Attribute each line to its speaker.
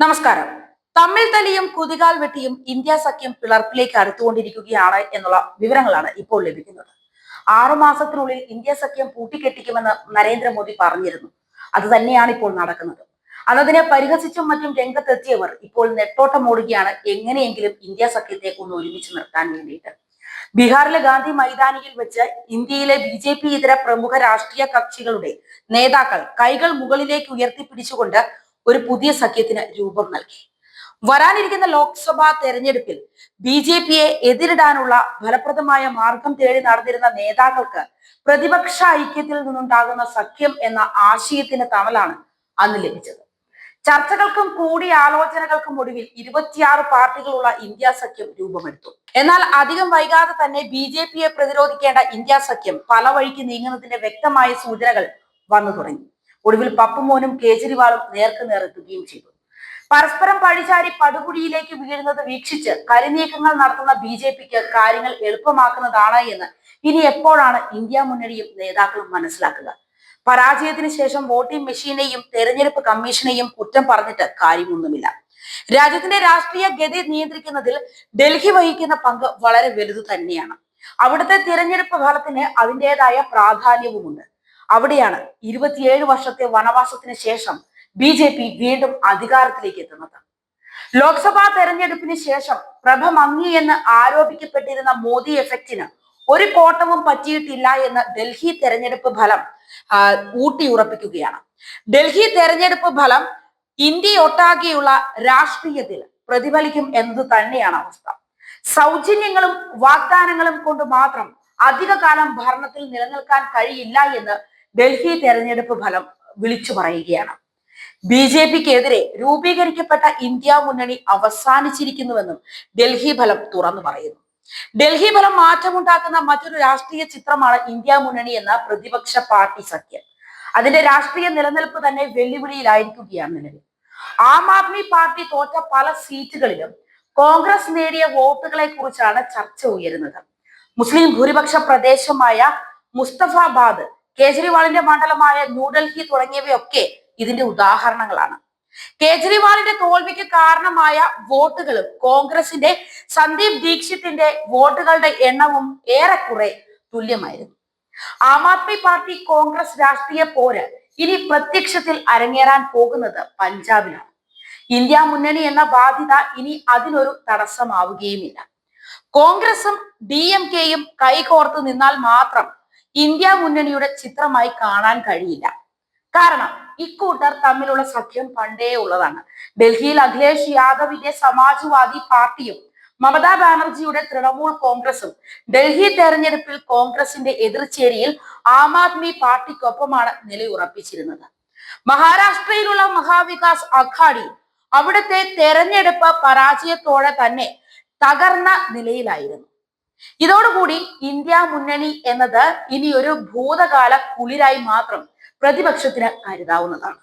Speaker 1: നമസ്കാരം. തമ്മിൽ തലിയും കുതികാൽ വെട്ടിയും ഇന്ത്യ സഖ്യം പിളർപ്പിലേക്ക് അടുത്തുകൊണ്ടിരിക്കുകയാണ് എന്നുള്ള വിവരങ്ങളാണ് ഇപ്പോൾ ലഭിക്കുന്നത്. ആറുമാസത്തിനുള്ളിൽ ഇന്ത്യ സഖ്യം പൂട്ടിക്കെട്ടിക്കുമെന്ന് നരേന്ദ്രമോദി പറഞ്ഞിരുന്നു. അത് തന്നെയാണ് ഇപ്പോൾ നടക്കുന്നത്. അതതിനെ പരിഹസിച്ചും മറ്റും രംഗത്തെത്തിയവർ ഇപ്പോൾ നെട്ടോട്ടം ഓടുകയാണ് എങ്ങനെയെങ്കിലും ഇന്ത്യ സഖ്യത്തെ ഒന്ന് ഒരുമിച്ച് നിർത്താൻ വേണ്ടിയിട്ട്. ബീഹാറിലെ ഗാന്ധി മൈതാനിയിൽ വെച്ച് ഇന്ത്യയിലെ ബി ജെ പി ഇതര പ്രമുഖ രാഷ്ട്രീയ കക്ഷികളുടെ നേതാക്കൾ കൈകൾ മുകളിലേക്ക് ഉയർത്തിപ്പിടിച്ചുകൊണ്ട് ഒരു പുതിയ സഖ്യത്തിന് രൂപം നൽകി. വരാനിരിക്കുന്ന ലോക്സഭാ തെരഞ്ഞെടുപ്പിൽ ബി ജെ പിയെ എതിരിടാനുള്ള ഫലപ്രദമായ മാർഗം തേടി നടന്നിരുന്ന നേതാക്കൾക്ക് പ്രതിപക്ഷ ഐക്യത്തിൽ നിന്നുണ്ടാകുന്ന സഖ്യം എന്ന ആശയത്തിന് തണലാണ് അന്ന് ലഭിച്ചത്. ചർച്ചകൾക്കും കൂടിയാലോചനകൾക്കും ഒടുവിൽ ഇരുപത്തിയാറ് പാർട്ടികളുള്ള ഇന്ത്യ സഖ്യം രൂപമെടുത്തു. എന്നാൽ അധികം വൈകാതെ തന്നെ ബി ജെ പിയെ പ്രതിരോധിക്കേണ്ട ഇന്ത്യ സഖ്യം പല വഴിക്ക് നീങ്ങുന്നതിന്റെ വ്യക്തമായ സൂചനകൾ വന്നു തുടങ്ങി. ഒടുവിൽ പപ്പുമോനും കേജ്രിവാളും നേർക്ക് നേരെത്തുകയും ചെയ്തു. പരസ്പരം പഴിചാരി പടുകുടിയിലേക്ക് വീഴുന്നത് വീക്ഷിച്ച് കരിനീക്കങ്ങൾ നടത്തുന്ന ബി ജെ പിക്ക് കാര്യങ്ങൾ എളുപ്പമാക്കുന്നതാണ് എന്ന് ഇനി എപ്പോഴാണ് ഇന്ത്യ മുന്നണിയും നേതാക്കളും മനസ്സിലാക്കുക? പരാജയത്തിന് ശേഷം വോട്ടിംഗ് മെഷീനെയും തെരഞ്ഞെടുപ്പ് കമ്മീഷനെയും കുറ്റം പറഞ്ഞിട്ട് കാര്യമൊന്നുമില്ല. രാജ്യത്തിന്റെ രാഷ്ട്രീയ ഗതി നിയന്ത്രിക്കുന്നതിൽ ഡൽഹി വഹിക്കുന്ന പങ്ക് വളരെ വലുത് തന്നെയാണ്. അവിടുത്തെ തിരഞ്ഞെടുപ്പ് ഫലത്തിന് അതിന്റെതായ പ്രാധാന്യവുമുണ്ട്. അവിടെയാണ് ഇരുപത്തിയേഴ് വർഷത്തെ വനവാസത്തിന് ശേഷം ബി ജെ പി വീണ്ടും അധികാരത്തിലേക്ക് എത്തുന്നത്. ലോക്സഭാ തെരഞ്ഞെടുപ്പിന് ശേഷം പ്രഭ മങ്ങി എന്ന് ആരോപിക്കപ്പെട്ടിരുന്ന മോദി എഫക്റ്റിന് ഒരു കോട്ടവും പറ്റിയിട്ടില്ല എന്ന് ഡൽഹി തെരഞ്ഞെടുപ്പ് ഫലം ഊട്ടിയുറപ്പിക്കുകയാണ്. ഡൽഹി തെരഞ്ഞെടുപ്പ് ഫലം ഇന്ത്യയൊട്ടാകെയുള്ള രാഷ്ട്രീയത്തിൽ പ്രതിഫലിക്കും എന്നത് തന്നെയാണ് അവസ്ഥ. സൗജന്യങ്ങളും വാഗ്ദാനങ്ങളും കൊണ്ട് മാത്രം അധികകാലം ഭരണത്തിൽ നിലനിൽക്കാൻ കഴിയില്ല എന്ന് ഡൽഹി തെരഞ്ഞെടുപ്പ് ഫലം വിളിച്ചു പറയുകയാണ്. ബി ജെ പിക്കെതിരെ രൂപീകരിക്കപ്പെട്ട ഇന്ത്യ മുന്നണി അവസാനിച്ചിരിക്കുന്നുവെന്നും ഡൽഹി ഫലം തുറന്നു പറയുന്നു. ഡൽഹി ഫലം മാറ്റമുണ്ടാക്കുന്ന മറ്റൊരു രാഷ്ട്രീയ ചിത്രമാണ് ഇന്ത്യ മുന്നണി എന്ന പ്രതിപക്ഷ പാർട്ടി സഖ്യം. അതിന്റെ രാഷ്ട്രീയ നിലനിൽപ്പ് തന്നെ വെല്ലുവിളിയിലായിരിക്കുകയാണ് നിലവിൽ. ആം ആദ്മി പാർട്ടി തോറ്റ പല സീറ്റുകളിലും കോൺഗ്രസ് നേടിയ വോട്ടുകളെ കുറിച്ചാണ് ചർച്ച ഉയരുന്നത്. മുസ്ലിം ഭൂരിപക്ഷ പ്രദേശമായ മുസ്തഫാബാദ് കേജ്രിവാളിന്റെ മണ്ഡലമായ ന്യൂഡൽഹി തുടങ്ങിയവയൊക്കെ ഇതിന്റെ ഉദാഹരണങ്ങളാണ്. കേജ്രിവാളിന്റെ തോൽവിക്ക് കാരണമായ വോട്ടുകളും കോൺഗ്രസിന്റെ സന്ദീപ് ദീക്ഷിത്തിന്റെ വോട്ടുകളുടെ എണ്ണവും ഏറെക്കുറെ തുല്യമായിരുന്നു. ആം ആദ്മി പാർട്ടി കോൺഗ്രസ് രാഷ്ട്രീയ പോര് ഇനി പ്രത്യക്ഷത്തിൽ അരങ്ങേറാൻ പോകുന്നത് പഞ്ചാബിലാണ് ഇന്ത്യ മുന്നണി എന്ന ബാധ്യത ഇനി അതിനൊരു തടസ്സമാവുകയുമില്ല. കോൺഗ്രസും ഡി എം കെയും കൈകോർത്ത് നിന്നാൽ മാത്രം ഇന്ത്യ മുന്നണിയുടെ ചിത്രമായി കാണാൻ കഴിയില്ല. കാരണം ഇക്കൂട്ടർ തമ്മിലുള്ള സഖ്യം പണ്ടേ ഉള്ളതാണ്. ഡൽഹിയിൽ അഖിലേഷ് യാദവിന്റെ സമാജ്വാദി പാർട്ടിയും മമതാ ബാനർജിയുടെ തൃണമൂൽ കോൺഗ്രസും ഡൽഹി തെരഞ്ഞെടുപ്പിൽ കോൺഗ്രസിന്റെ എതിർചേരിയിൽ ആം ആദ്മി പാർട്ടിക്കൊപ്പമാണ് നിലയുറപ്പിച്ചിരുന്നത്. മഹാരാഷ്ട്രയിലുള്ള മഹാവികാസ് അഘാഡി അവിടുത്തെ തെരഞ്ഞെടുപ്പ് പരാജയത്തോടെ തന്നെ തകർന്ന നിലയിലായിരുന്നു. ഇതോടുകൂടി ഇന്ത്യ മുന്നണി എന്നത് ഇനി ഒരു ഭൂതകാല കുളിരായി മാത്രം പ്രതിപക്ഷത്തിന് കരുതാവുന്നതാണ്